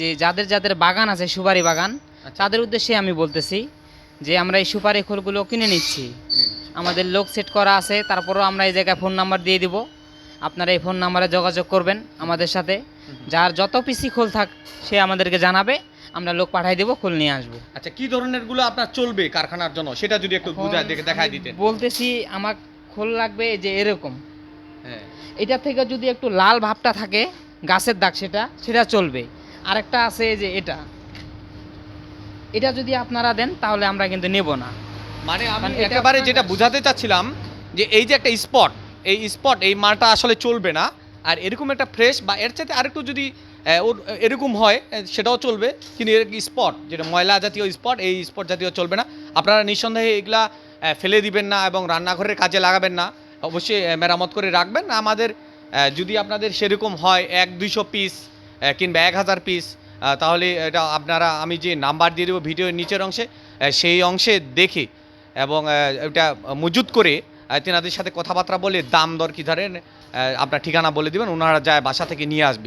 যে যাদের যাদের বাগান আছে সুপারি বাগান আচ্ছা। তাদের উদ্দেশ্যে আমি বলতেছি যে আমরা এই সুপারি খোলগুলো কিনে নিচ্ছি। আমাদের লোক সেট করা আছে তারপরেও আমরা এই জায়গায় ফোন নাম্বার দিয়ে দিব। আপনারা এই ফোন নাম্বারে যোগাযোগ করবেন আমাদের সাথে। যার যত পিসি খোল থাক সে আমাদেরকে জানাবে আমরা লোক পাঠাই দেবো খোল নিয়ে আসব। আচ্ছা কি ধরনেরগুলো আপনার চলবে কারখানার জন্য? সেটা যদি একটু বুঝায় দেখে দেখায় দিতেন। বলতেছি আমার খোল লাগবে যে এরকম। হ্যাঁ। এটা থেকে যদি একটু লাল ভাবটা থাকে গাছের দাগ সেটা সেটা চলবে। আরেকটা আছে এই যে এটা। এটা যদি আপনারা দেন তাহলে আমরা কিন্তু নেব না। মানে আমি একেবারে যেটা বোঝাতে চাচ্ছিলাম যে এই যে একটা স্পট এই স্পট এই মালটা আসলে চলবে না আর এরকম একটা ফ্রেশ বা এর চাইতে আরেকটু যদি ওর এরকম হয় সেটাও চলবে কিন্তু এর স্পট যেটা ময়লা জাতীয় স্পট এই স্পট জাতীয় চলবে না। আপনারা নিঃসন্দেহে এগুলা ফেলে দিবেন না এবং রান্নাঘরের কাজে লাগাবেন না। অবশ্যই মেরামত করে রাখবেন। আমাদের যদি আপনাদের সেরকম হয় এক দুইশো পিস কিংবা এক হাজার পিস তাহলে এটা আপনারা, আমি যে নাম্বার দিয়ে দেবো ভিডিওর নিচের অংশে সেই অংশে দেখে এবং এটা মজুত করে তেনাদের সাথে কথাবার্তা বলে দাম দর কী ধরেন আপনার ঠিকানা বলে দেবেন ওনারা যায় বাসা থেকে নিয়ে আসবে।